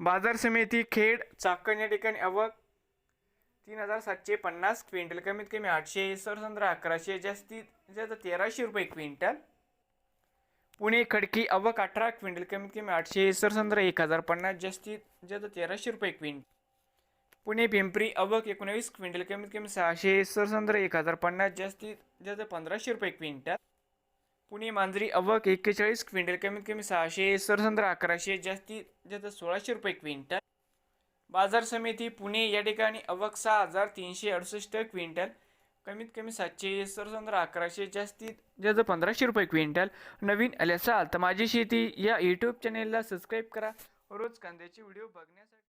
बाजार समिती खेड चाकण या ठिकाणी आवक तीन हजार सातशे पन्नास क्विंटल. कमीत कमी आठशे सरसंद्रा अकराशे जास्तीत जास्त तेराशे रुपये क्विंटल. पुणे खडकी अवक अठरा क्विंटल. कमीत कमी आठशे सरसंद्रा एक हजार पन्नास जास्तीत जास्त तेराशे रुपये क्विंटल. पुणे पिंपरी अवक एकोणावीस क्विंटल. कमीत कमी सहाशे सरसंद्रा एक हजार पन्नास जास्तीत जास्त पंधराशे रुपये क्विंटल. पुणे मांजरी अवक एक्केचाळीस क्विंटल कमीत कमी सहाशे सरसंद्र अकराशे जास्तीत जास्त सोळाशे रुपये क्विंटल. बाजार समिती पुणे या ठिकाणी अवक सहा हजार तीनशे अडुसष्ट क्विंटल. कमीत कमी सातशे सरसंद्र अकराशे जास्तीत जास्त पंधराशे रुपये क्विंटल. नवीन आले असाल तर माझी शेती या यूट्यूब चॅनेलला सबस्क्राईब करा. रोज कांद्याचे व्हिडिओ बघण्यासाठी